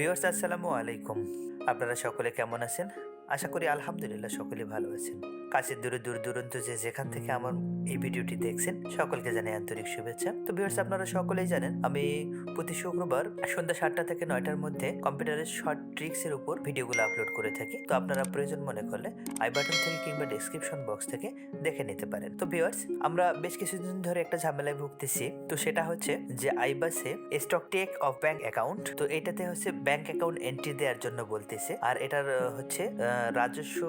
Viewers আসসালামু আলাইকুম। আপনারা সকলে কেমন আছেন? আশা করি আলহামদুলিল্লাহ সকলে ভালো আছেন। কাছের দূরে দূর দূরান্ত যে যেখান থেকে আমার এই ভিডিওটি দেখছেন, সকলকে জানাই আন্তরিক শুভেচ্ছা। তো ভিউয়ার্স আপনারা সকলেই জানেন, আমি প্রতি শুক্রবার সন্ধ্যা সাতটা থেকে নয়টার মধ্যে কম্পিউটারের শর্ট ট্রিক্স এর উপর ভিডিওগুলো আপলোড করে থাকি। তো আপনারা প্রয়োজন মনে করলে আই বাটন থেকে কিংবা ডেসক্রিপশন বক্স থেকে দেখে নিতে পারেন। তো ভিউয়ার্স আমরা বেশ কিছুদিন ধরে একটা ঝামেলায় ভুগতেছি। তো সেটা হচ্ছে যে আইবাসে stock take of bank account তো এটাতে হচ্ছে ব্যাংক অ্যাকাউন্ট এন্ট্রি দেওয়ার জন্য বলতেছে। আর এটার হচ্ছে রাজস্ব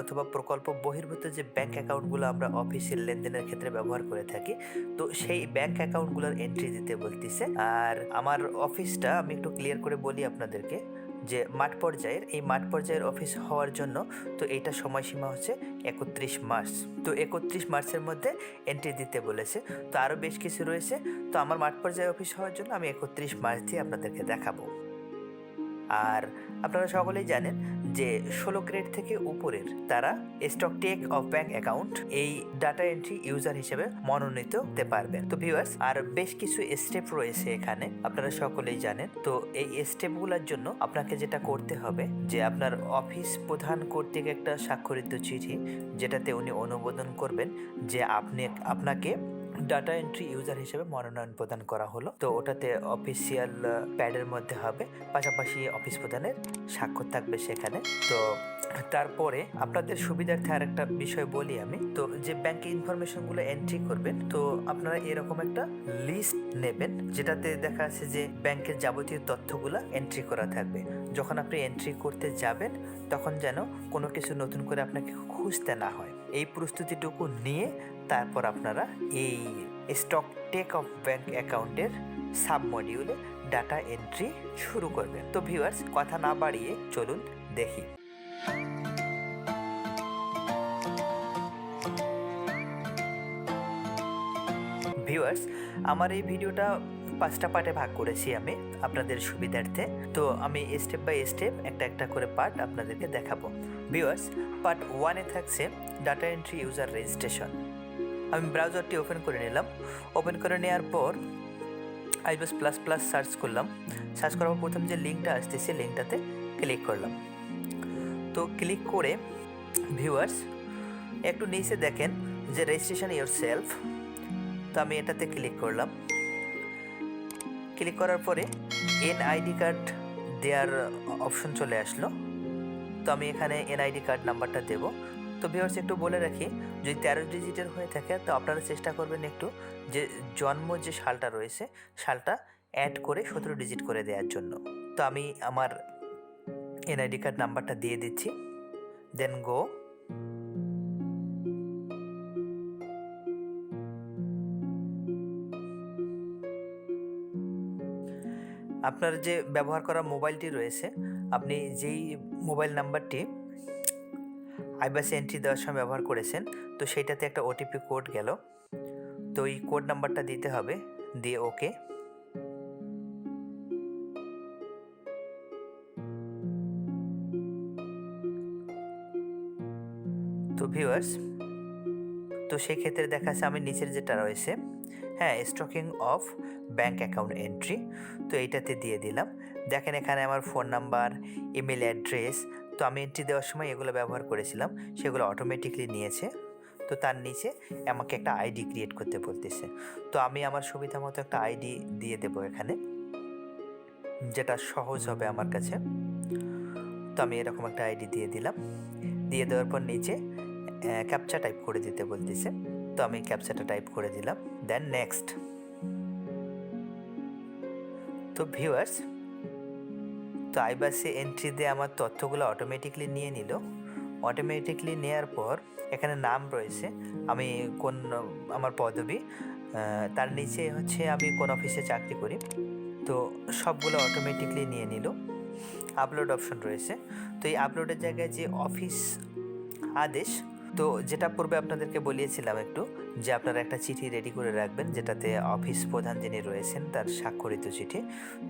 অথবা প্রকল্প বহির্ভূত যে ব্যাংক অ্যাকাউন্টগুলো আমরা অফিসের লেনদেনের ক্ষেত্রে ব্যবহার করে থাকি, তো সেই ব্যাংক অ্যাকাউন্টগুলোর এন্ট্রি দিতে বলতেছে। আর আমার অফিসটা আমি একটু ক্লিয়ার করে বলি আপনাদেরকে যে মাঠ পর্যায়ের, এই মাঠ পর্যায়ের অফিস হওয়ার জন্য তো এইটা সময়সীমা হচ্ছে একত্রিশ মার্চ। তো একত্রিশ মার্চের মধ্যে এন্ট্রি দিতে বলেছে। তো আরও বেশ কিছু রয়েছে। তো আমার মাঠ পর্যায়ে অফিস হওয়ার জন্য আমি একত্রিশ মার্চ দিয়ে আপনাদেরকে দেখাবো। আর আপনারা সকলেই জানেন যে ষোলো গ্রেড থেকে উপরের তারা stock take of bank account এই ডাটা এন্ট্রি ইউজার হিসেবে মনোনীত হতে পারবেন। তো ভিউয়ার্স আর বেশ কিছু স্টেপ রয়েছে এখানে, আপনারা সকলেই জানেন। তো এই স্টেপগুলোর জন্য আপনাকে যেটা করতে হবে, যে আপনার অফিস প্রধান কর্তৃক একটা স্বাক্ষরিত চিঠি, যেটাতে উনি অনুমোদন করবেন যে আপনি, আপনাকে ডাটা এন্ট্রি ইউজার হিসেবে মনোনয়ন প্রদান করা হলো। তো ওটাতে অফিসিয়াল প্যাডের মধ্যে হবে। পাশাপাশি অফিস প্রধানের স্বাক্ষর থাকবে সেখানে। তো তারপরে আপনাদের সুবিধার্থে আর একটা বিষয় বলি আমি। তো যে ব্যাংকে ইনফরমেশনগুলো এন্ট্রি করবেন, তো আপনারা এরকম একটা লিস্ট নেবেন, যেটাতে দেখা আছে যে ব্যাংকের যাবতীয় তথ্যগুলো এন্ট্রি করা থাকবে। যখন আপনি এন্ট্রি করতে যাবেন, তখন যেন কোনো কিছু নতুন করে আপনাকে খুঁজতে না হয়। এই প্রস্তুতিটুকু নিয়ে তারপর আপনারা এই স্টক টেক অফ ব্যাংক অ্যাকাউন্টের সাব মডিউলে ডাটা এন্ট্রি শুরু করবেন। তো ভিউয়ার্স কথা না বাড়িয়ে চলুন দেখি। ভিউয়ার্স আমার এই ভিডিওটা পাঁচটা পার্টে ভাগ করেছি আমি আপনাদের সুবিধার্থে। তো আমি স্টেপ বাই স্টেপ একটা একটা করে পার্ট আপনাদেরকে দেখাবো। ভিউয়ার্স পার্ট ওয়ানে থাকছে ডাটা এন্ট্রি ইউজার রেজিস্ট্রেশন আমি ব্রাউজারটি ওপেন করে নিলাম। ওপেন করে নেওয়ার পর আইবাস প্লাস প্লাস সার্চ করলাম। সার্চ করার পর প্রথম যে লিঙ্কটা আসতেছে লিঙ্কটাতে ক্লিক করলাম। তো ক্লিক করে ভিউয়ার্স একটু নিচে দেখেন যে রেজিস্ট্রেশন ইয়োর সেলফ তো আমি এটাতে ক্লিক করলাম। ক্লিক করার পরে এন আইডি কার্ড দেওয়ার অপশন চলে আসলো। তো আমি এখানে এনআইডি কার্ড নাম্বারটা দেব। তো ভিউয়ার্স একটু বলে রাখি, যদি তেরো ডিজিটের হয়ে থাকে, তো আপনারা চেষ্টা করবেন একটু যে জন্ম যে সালটা রয়েছে, সালটা অ্যাড করে সতেরো ডিজিট করে দেওয়ার জন্য। তো আমি আমার এনআইডি কার্ড নাম্বারটা দিয়ে দিচ্ছি। দেন গো আপনার যে ব্যবহার করা মোবাইলটি রয়েছে, আপনি যেই মোবাইল নাম্বারটি আইবাসে এন্ট্রি দেওয়ার সময় ব্যবহার করেছেন, তো সেইটাতে একটা ওটিপি কোড গেল। তো এই কোড নাম্বারটা দিতে হবে, দিয়ে ওকে। তো ভিউয়ার্স, তো সেক্ষেত্রে দেখা যাচ্ছে আমি নিচের যেটা রয়েছে হ্যাঁ stocking of bank account entry, তো এইটাতে দিয়ে দিলাম। দেখেন এখানে আমার ফোন নাম্বার, ইমেল অ্যাড্রেস তো আমি এন্ট্রি দেওয়ার সময় এগুলো ব্যবহার করেছিলাম, সেগুলো অটোমেটিকলি নিয়েছে। তো তার নিচে আমাকে একটা আইডি ক্রিয়েট করতে বলতেছে। তো আমি আমার সুবিধা মতো একটা আইডি দিয়ে দেবো এখানে, যেটা সহজ হবে আমার কাছে। তো আমি এরকম একটা আইডি দিয়ে দিলাম। দিয়ে দেওয়ার পর নিচে ক্যাপচা টাইপ করে দিতে বলতেছে। তো আমি ক্যাপচাটা টাইপ করে দিলাম। দেন নেক্সট তো ভিউয়ার্স তো আইবাসে এন্ট্রি দিয়ে আমার তথ্যগুলো অটোমেটিকলি নিয়ে নিল। অটোমেটিকলি নেওয়ার পর এখানে নাম রয়েছে, আমি কোন, আমার পদবি তার নিচে হচ্ছে আমি কোন অফিসে চাকরি করি। তো সবগুলো অটোমেটিকলি নিয়ে নিল। আপলোড অপশন রয়েছে। তো এই আপলোডের জায়গায় যে অফিস আদেশ, তো যেটা পূর্বে আপনাদেরকে বলিয়েছিলাম একটু যে আপনারা একটা চিঠি রেডি করে রাখবেন, যেটাতে অফিস প্রধান যিনি রয়েছেন, তার স্বাক্ষরিত চিঠি।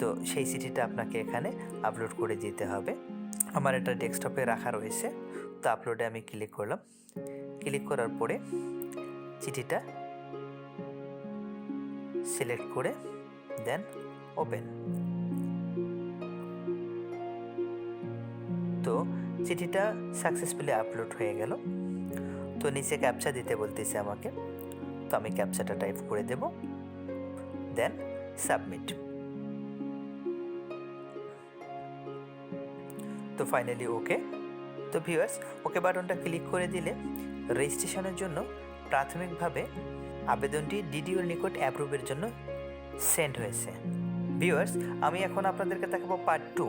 তো সেই চিঠিটা আপনাকে এখানে আপলোড করে দিতে হবে। আমার এটা ডেস্কটপে রাখা রয়েছে, তো আপলোডে আমি ক্লিক করলাম। ক্লিক করার পরে চিঠিটা সিলেক্ট করে দেন ওপেন তো চিঠিটা সাকসেসফুলি আপলোড হয়ে গেল। তো নিচে ক্যাপচা দিতে বলতেছে আমাকে। তো আমি ক্যাপচাটা টাইপ করে দেব। দেন সাবমিট তো ফাইনালি ওকে তো ভিউয়ার্স ওকে বাটনটা ক্লিক করে দিলে রেজিস্ট্রেশনের জন্য প্রাথমিকভাবে আবেদনটি ডিডিওর নিকট অ্যাপ্রুভের জন্য সেন্ড হয়েছে। ভিউয়ার্স আমি এখন আপনাদেরকে দেখাবো পার্ট টু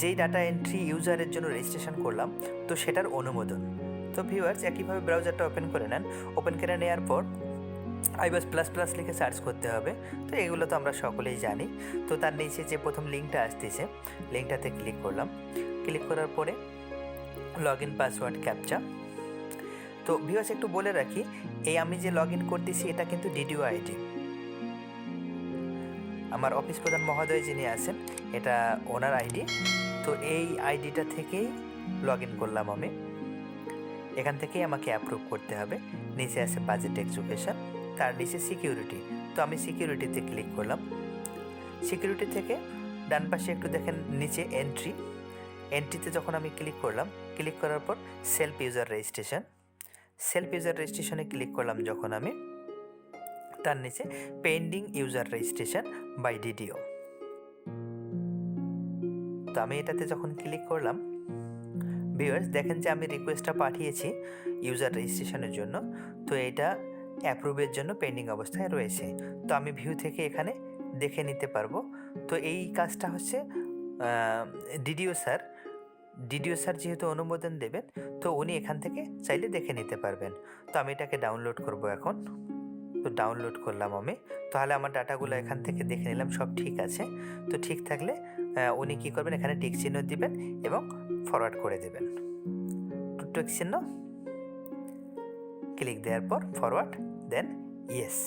যেই ডাটা এন্ট্রি ইউজারের জন্য রেজিস্ট্রেশন করলাম, তো সেটার অনুমোদন। তো ভিউয়ার্স একইভাবে ব্রাউজারটা ওপেন করে নেন। ওপেন করে নেওয়ার পর আইবাস প্লাস প্লাস লিখে সার্চ করতে হবে। তো এগুলো তো আমরা সকলেই জানি। তো তার নিচে যে প্রথম লিঙ্কটা আসতেছে লিঙ্কটাতে ক্লিক করলাম। ক্লিক করার পরে লগ ইন পাসওয়ার্ড ক্যাপচা তো ভিউয়ার্স একটু বলে রাখি, এই আমি যে লগ ইন করতেছি এটা কিন্তু ডিডিও আইডি আমার অফিস প্রধান মহোদয় যিনি আছেন, এটা ওনার আইডি তো এই আইডিটা থেকেই লগ ইন করলাম আমি। এখান থেকেই আমাকে অ্যাপ্রুভ করতে হবে। নিচে আছে বাজেট এক্সুকেশন তার নিচে সিকিউরিটি তো আমি সিকিউরিটিতে ক্লিক করলাম। সিকিউরিটি থেকে ডান পাশে একটু দেখেন নিচে এন্ট্রি এন্ট্রিতে যখন আমি ক্লিক করলাম ক্লিক করার পর self user registration self user রেজিস্ট্রেশনে click করলাম যখন আমি, তার নিচে pending user registration by DDO তো আমি এটাতে যখন ক্লিক করলাম ভিউয়ার্স দেখেন যে আমি রিকোয়েস্টটা পাঠিয়েছি ইউজার রেজিস্ট্রেশনের জন্য। তো এটা অ্যাপ্রুভের জন্য পেন্ডিং অবস্থায় রয়েছে। তো আমি ভিউ থেকে এখানে দেখে নিতে পারব। তো এই কাজটা হচ্ছে ডিডিও স্যার ডিডিও স্যার যেহেতু অনুমোদন দেবেন, তো উনি এখান থেকে চাইলে দেখে নিতে পারবেন। তো আমি এটাকে ডাউনলোড করব এখন। তো ডাউনলোড করলাম আমি। তাহলে আমার ডাটাগুলো এখান থেকে দেখে নিলাম, সব ঠিক আছে। তো ঠিক থাকলে উনি কী করবেন, এখানে টিক চিহ্ন দিবেন এবং ফরওয়ার্ড করে দেবেন। টিক চিহ্ন ক্লিক দেওয়ার পর ফরওয়ার্ড ইয়েস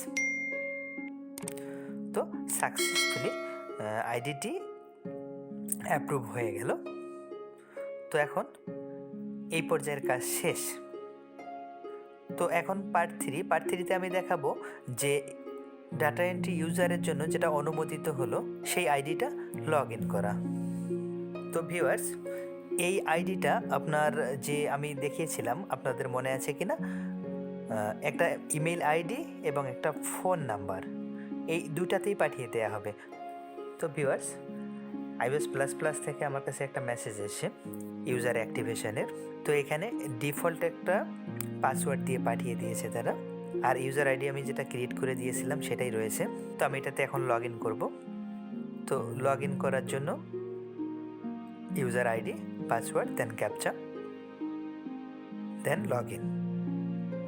তো সাকসেসফুলি আইডিটি অ্যাপ্রুভ হয়ে গেল। তো এখন এই পর্যায়ের কাজ শেষ। তো এখন পার্ট থ্রি পার্ট থ্রিতে আমি দেখাবো যে ডাটা এন্ট্রি ইউজারের জন্য যেটা অনুমোদিত হলো, সেই আইডিটা লগ ইন করা। তো ভিউয়ার্স এই আইডিটা আপনার যে আমি দেখিয়েছিলাম, আপনাদের মনে আছে কি না একটা ইমেল আইডি এবং একটা ফোন নাম্বার। এই দুটাতেই পাঠিয়ে দেওয়া হবে। তো ভিউয়ার্স আইওএস প্লাস প্লাস থেকে আমার কাছে একটা মেসেজ এসে ইউজার অ্যাক্টিভেশনের তো এখানে ডিফল্ট একটা পাসওয়ার্ড দিয়ে পাঠিয়ে দিয়েছে তারা। আর ইউজার আইডি আমি যেটা ক্রিয়েট করে দিয়েছিলাম সেটাই রয়েছে। তো আমি এটাতে এখন লগ ইন করব। তো লগ ইন করার জন্য ইউজার আইডি পাসওয়ার্ড দেন ক্যাপচা দেন লগ ইন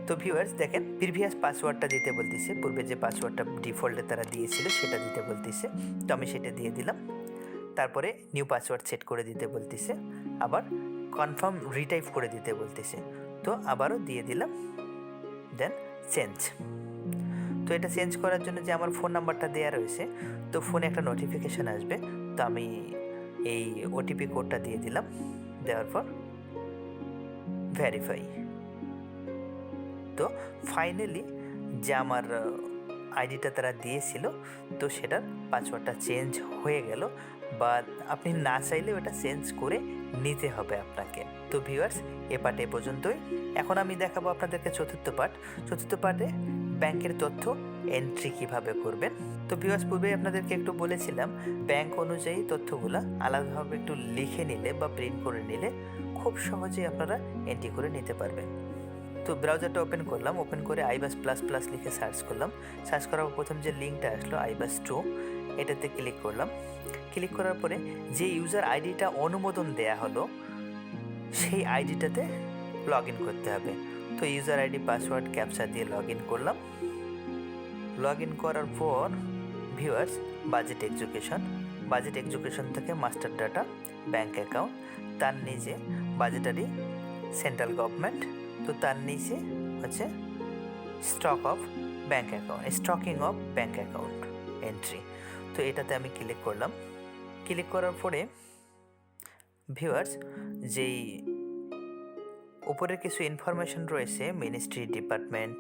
তো ভিউয়ার্স দেখেন প্রিভিয়াস পাসওয়ার্ডটা দিতে বলতেছে। পূর্বে যে পাসওয়ার্ডটা ডিফল্টে তারা দিয়েছিল, সেটা দিতে বলতেছে। তো আমি সেটা দিয়ে দিলাম। তারপরে নিউ পাসওয়ার্ড সেট করে দিতে বলতেছে। আবার কনফার্ম রিটাইপ করে দিতে বলতেছে। তো আবারও দিয়ে দিলাম। দেন চেঞ্জ তো এটা চেঞ্জ করার জন্য যে আমার ফোন নাম্বারটা দেওয়া রয়েছে, তো ফোনে একটা নোটিফিকেশান আসবে। তো আমি এই ওটিপি কোডটা দিয়ে দিলাম। দেওয়ার পর ভেরিফাই তো ফাইনালি যে আমার আইডিটা তারা দিয়েছিল, তো সেটার পাসওয়ার্ডটা চেঞ্জ হয়ে গেল। বা আপনি না চাইলেও এটা চেঞ্জ করে নিতে হবে আপনাকে। তো ভিউয়ার্স এ পার্ট এ পর্যন্তই। এখন আমি দেখাবো আপনাদেরকে চতুর্থ পার্ট চতুর্থ পার্টে ব্যাংকের তথ্য এন্ট্রি কীভাবে করবেন। তো ভিউয়ার্স পূর্বে আপনাদেরকে একটু বলেছিলাম, ব্যাংক অনুযায়ী তথ্যগুলো আলাদাভাবে একটু লিখে নিলে বা প্রিন্ট করে নিলে খুব সহজেই আপনারা এন্ট্রি করে নিতে পারবেন। তো ব্রাউজারটা ওপেন করলাম ওপেন করে আইবাস প্লাস প্লাস লিখে সার্চ করলাম। সার্চ করার পর প্রথম যে লিঙ্কটা আসলো আইবাস টু এটাতে ক্লিক করলাম। ক্লিক করার পরে যে ইউজার আইডিটা অনুমোদন দেয়া হলো, সেই আইডিটাতে লগ ইন করতে হবে। তো ইউজার আইডি পাসওয়ার্ড ক্যাপচা দিয়ে লগ ইন করলাম। লগ ইন করার পর viewers budget education budget education থেকে মাস্টার ডাটা ব্যাঙ্ক অ্যাকাউন্ট তার নিজে বাজেটারি সেন্ট্রাল গভর্নমেন্ট তো তার নিচে হচ্ছে stock of bank account stocking of bank account entry তো এটাতে আমি ক্লিক করলাম। ক্লিক করার পরে ভিউয়ার্স যেই উপরে কিছু ইনফরমেশন রয়েছে মিনিস্ট্রি ডিপার্টমেন্ট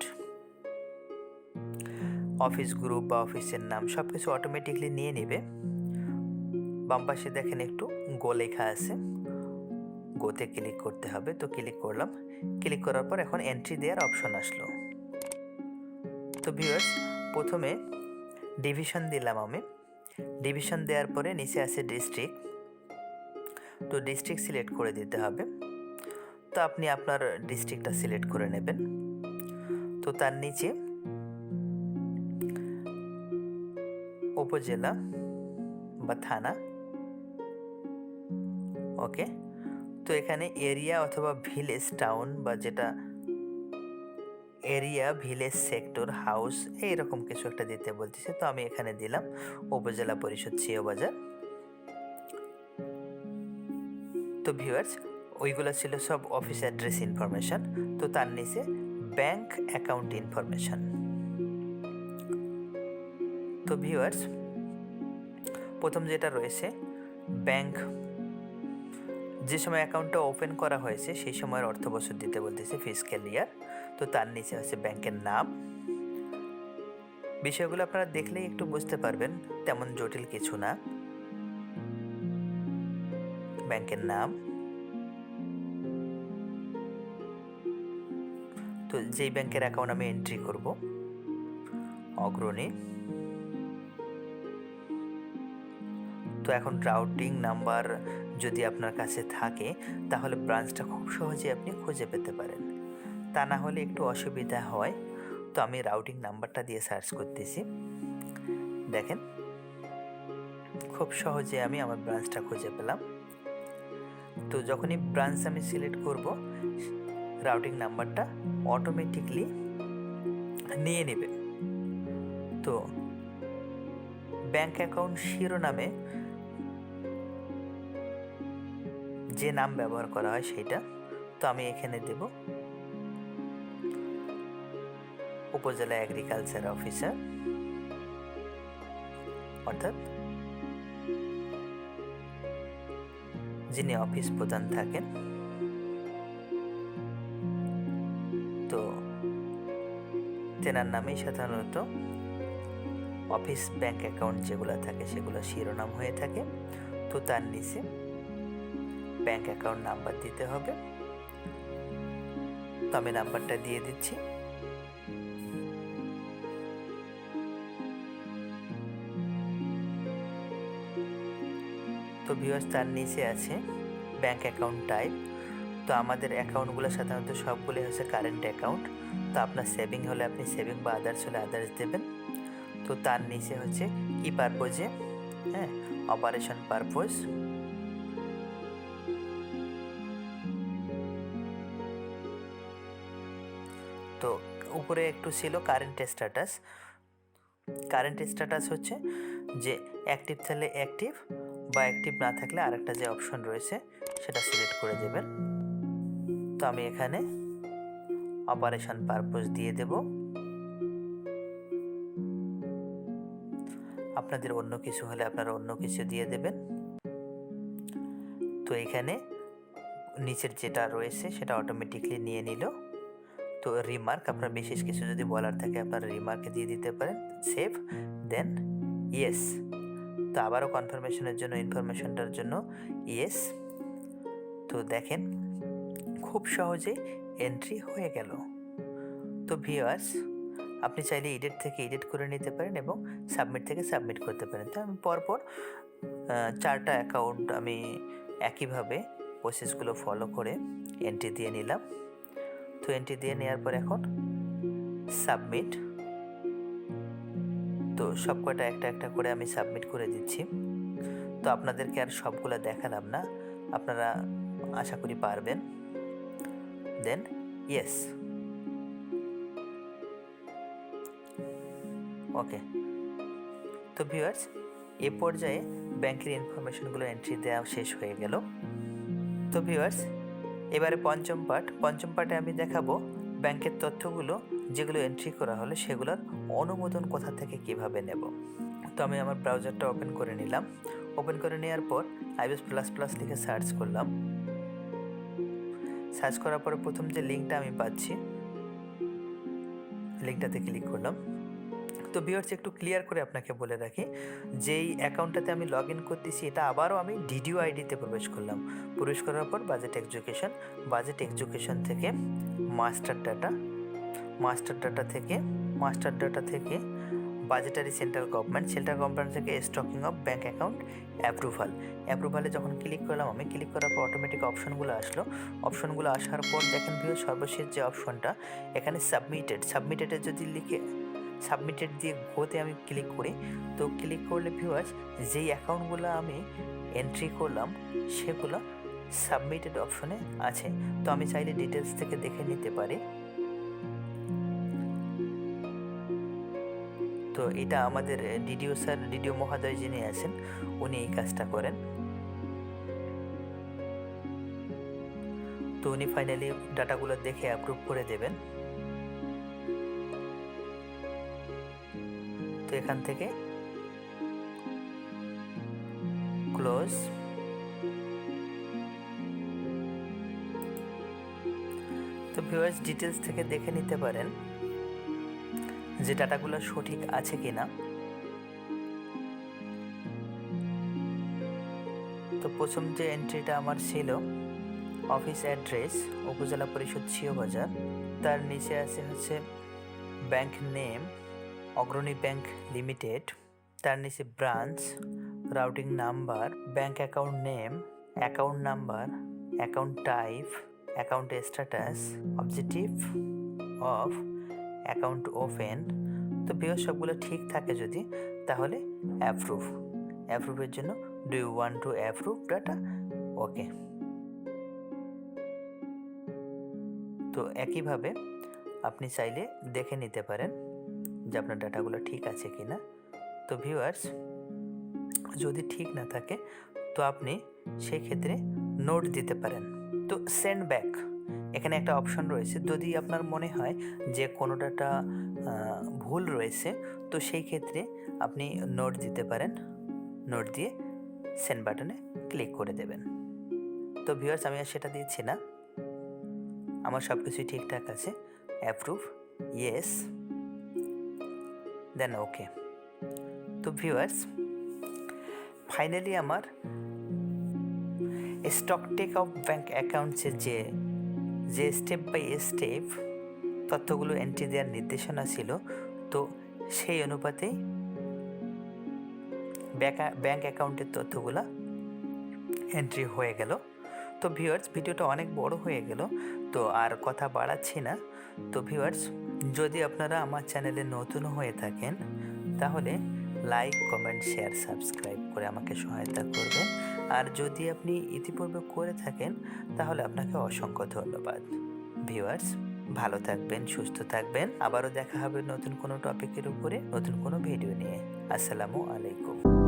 অফিস গ্রুপ বা অফিসের নাম সব কিছু অটোমেটিকলি নিয়ে নেবে। বাম পাশে দেখেন একটু গো লেখা আছে। গোতে ক্লিক করতে হবে। তো ক্লিক করলাম। ক্লিক করার পর এখন এন্ট্রি দেওয়ার অপশন আসলো। তো ভিউয়ার্স প্রথমে ডিভিশন দিলাম আমি। ডিভিশন দেওয়ার পরে নিচে আছে ডিস্ট্রিক্ট তো ডিস্ট্রিক্ট সিলেক্ট করে দিতে হবে। তো আপনি আপনার ডিস্ট্রিক্টটা সিলেক্ট করে নেবেন। তো তার নিচে উপজেলা বা থানা। ওকে। তো এখানে এরিয়া অথবা ভিলেজ টাউন বা যেটা এরিয়া, ভিলেজ সেক্টর, হাউস, এইরকম কিছু একটা দিতে বলতেছে। তো আমি এখানে দিলাম উপজেলা পরিষদ, সিও বাজার। তো ভিউয়ার্স, ওইগুলো ছিল সব অফিস অ্যাড্রেস ইনফরমেশন। তো তার নিচে ব্যাংক অ্যাকাউন্ট ইনফরমেশন। তো ভিউয়ার্স, প্রথম যেটা রয়েছে, ব্যাংক যে সময় অ্যাকাউন্টটা ওপেন করা হয়েছে, সেই সময়ের অর্থ বছর দিতে বলতেছে ফিসক্যাল ইয়ার তো তার নিচে হচ্ছে ব্যাংকের নাম। বিষয়গুলো আপনারা দেখলেই একটু বুঝতে পারবেন, তেমন জটিল কিছু না। ব্যাংকের নাম। তো যেই ব্যাংকের অ্যাকাউন্ট আমি এন্ট্রি করব, অগ্রণী। তো এখন রাউটিং নাম্বার যদি আপনার কাছে থাকে, তাহলে ব্রাঞ্চটা খুব সহজে আপনি খুঁজে পেতে পারেন। তা না হলে একটু অসুবিধা হয়। তো আমি রাউটিং নাম্বারটা দিয়ে সার্চ করতেছি। দেখেন। খুব সহজে আমি আমার ব্রাঞ্চটা খুঁজে পেলাম। তো যখনই ব্রাঞ্চ আমি সিলেক্ট করব, রাউটিং নাম্বারটা অটোমেটিকলি নিয়ে নেবে। তো ব্যাংক অ্যাকাউন্ট শিরোনামে যে নাম ব্যবহার করা হয় সেইটা তো আমি এখানে দেব। উপজেলা এগ্রিকালচার অফিসার অর্থাৎ যিনি অফিস প্রধান থাকেন। তো তেনার নামেই সাধারণত অফিস ব্যাংক অ্যাকাউন্ট যেগুলো থাকে সেগুলো শিরোনাম হয়ে থাকে। তো তার নিচে ব্যাংক অ্যাকাউন্ট নাম্বার দিতে হবে। তো আমি নাম্বারটা দিয়ে দিচ্ছি। তো ভিউয়ার্স তার নিচে আছে ব্যাংক অ্যাকাউন্ট টাইপ তো আমাদের অ্যাকাউন্টগুলো সাধারণত সবগুলো হচ্ছে কারেন্ট অ্যাকাউন্ট তো আপনার সেভিং হলে আপনি সেভিং বা আদার্স হলে আদার্স দেবেন। তো তার নিচে হচ্ছে কি পারপোজে হ্যাঁ অপারেশন পারপোজ উপরে একটু ছিল কারেন্ট স্ট্যাটাস কারেন্ট স্ট্যাটাস হচ্ছে যে অ্যাক্টিভ থাকলে অ্যাক্টিভ বা অ্যাক্টিভ না থাকলে আরেকটা যে অপশন রয়েছে সেটা সিলেক্ট করে দেবেন। তো আমি এখানে অপারেশন পারপোজ দিয়ে দেব। আপনাদের অন্য কিছু হলে আপনারা অন্য কিছু দিয়ে দেবেন। তো এখানে নিচের যেটা রয়েছে সেটা অটোমেটিকলি নিয়ে নিল। তো রিমার্ক আপনার বিশেষ কিছু যদি বলার থাকে আপনার রিমার্কে দিয়ে দিতে পারেন সেভ দেন ইয়েস তো আবারও কনফার্মেশনের জন্য ইনফরমেশনটার জন্য ইয়েস তো দেখেন, খুব সহজেই এন্ট্রি হয়ে গেল। তো ভিওয়ার্স আপনি চাইলে এডিট থেকে এডিট করে নিতে পারেন এবং সাবমিট থেকে সাবমিট করতে পারেন। তো আমি পরপর চারটা অ্যাকাউন্ট আমি একইভাবে প্রসেসগুলো ফলো করে এন্ট্রি দিয়ে নিলাম। এন্ট্রি দিয়ে নেওয়ার পর এখন সাবমিট তো সব কটা একটা একটা করে আমি সাবমিট করে দিচ্ছি। তো আপনাদেরকে আর সবগুলো দেখালাম না, আপনারা আশা করি পারবেন। দেন ইয়েস ওকে তো ভিউয়ার্স এ পর্যায়ে ব্যাংকের ইনফরমেশনগুলো এন্ট্রি দেওয়া শেষ হয়ে গেল। তো ভিউয়ার্স এবারে পঞ্চম পার্ট পঞ্চম পার্টে আমি দেখাবো ব্যাংকের তথ্যগুলো, যেগুলো এন্ট্রি করা হলো, সেগুলোর অনুমোদন কোথা থেকে কীভাবে নেব। তো আমি আমার ব্রাউজারটা ওপেন করে নিলাম। ওপেন করে নেওয়ার পর আইবিএস প্লাস প্লাস লিখে সার্চ করলাম। সার্চ করার পরে প্রথম যে লিঙ্কটা আমি পাচ্ছি লিঙ্কটাতে ক্লিক করলাম। তো ভিউয়ার্স একটু ক্লিয়ার করে আপনাকে বলে রাখি, যেই অ্যাকাউন্টটাতে আমি লগ ইন করতেছি, এটা আবারও আমি ডিডিও আইডিতে প্রবেশ করলাম। প্রবেশ করার পর বাজেট এক্সিকিউশন বাজেট এক্সিকিউশন থেকে মাস্টার ডাটা মাস্টার ডাটা থেকে মাস্টার ডাটা থেকে budgetary central government central government থেকে stocking of bank account approval অ্যাপ্রুভালে যখন ক্লিক করলাম, আমি ক্লিক করার পর অটোমেটিক অপশনগুলো আসলো। অপশনগুলো আসার পর দেখেন ভিউ সর্বশেষ যে অপশনটা এখানে সাবমিটেড সাবমিটেডে যদি লিখে সাবমিটেড দিয়ে গোতে আমি ক্লিক করি। তো ক্লিক করলে ভিউয়ার্স যেই অ্যাকাউন্টগুলো আমি এন্ট্রি করলাম, সেগুলো সাবমিটেড অপশনে আছে। তো আমি চাইলে ডিটেলস থেকে দেখে নিতে পারি। তো এটা আমাদের ডিডিও স্যার ডিডিও মহোদয় যিনি আছেন, উনি এই কাজটা করেন। তো উনি ফাইনালি ডাটাগুলো দেখে অ্যাপ্রুভ করে দেবেন। এখান থেকে। ক্লোজ তো ভিউয়ার্স ডিটেলস থেকে দেখে নিতে পারেন যে ডাটাগুলো সঠিক আছে কিনা। তো প্রথম যে এন্ট্রিটা আমার ছিল অফিস অ্যাড্রেস উপজেলা পরিষদ বাজার। তার নিচে আছে হচ্ছে bank name Agrani bank limited, তার নিচে branch, routing number, bank account name, account number, account type, account status, objective of, account open. তো বিও সবগুলো ঠিক থাকে যদি, তাহলে অ্যাপ্রুভ অ্যাপ্রুভের জন্য do you want to approve data okay তো একইভাবে আপনি চাইলে দেখে নিতে পারেন। যে আপনার ডাটাগুলো ঠিক আছে কি না। তো ভিউয়ার্স যদি ঠিক না থাকে, তো আপনি সেই ক্ষেত্রে নোট দিতে পারেন। তো সেন্ড ব্যাক এখানে একটা অপশন রয়েছে। যদি আপনার মনে হয় যে কোনো ডাটা ভুল রয়েছে, তো সেই ক্ষেত্রে আপনি নোট দিতে পারেন। নোট দিয়ে সেন্ড বাটনে ক্লিক করে দেবেন। তো ভিউয়ার্স আমি আর সেটা দিচ্ছি না। আমার সব কিছুই ঠিকঠাক আছে। অ্যাপ্রুভ ইয়েস দেন, ওকে। তো ভিউয়ার্স, ফাইনালি আমার স্টক টেক অফ ব্যাঙ্ক অ্যাকাউন্টসের যে যে স্টেপ বাই স্টেপ তথ্যগুলো এন্ট্রি দেওয়ার নির্দেশনা ছিল, তো সেই অনুপাতেই ব্যাঙ্ক অ্যাকাউন্টের তথ্যগুলো এন্ট্রি হয়ে গেল। তো ভিউয়ার্স, ভিডিওটা অনেক বড় হয়ে গেল, তো আর কথা বাড়াচ্ছি না। তো ভিউয়ার্স যদি আপনারা আমার চ্যানেলে নতুন হয়ে থাকেন, তাহলে লাইক, কমেন্ট, শেয়ার, সাবস্ক্রাইব করে আমাকে সহায়তা করবেন। আর যদি আপনি ইতিপূর্বে করে থাকেন, তাহলে আপনাকে অসংখ্য ধন্যবাদ। ভিউয়ার্স, ভালো থাকবেন, সুস্থ থাকবেন। আবারও দেখা হবে নতুন কোনো টপিকের উপরে, নতুন কোনো ভিডিও নিয়ে। আসসালামু আলাইকুম।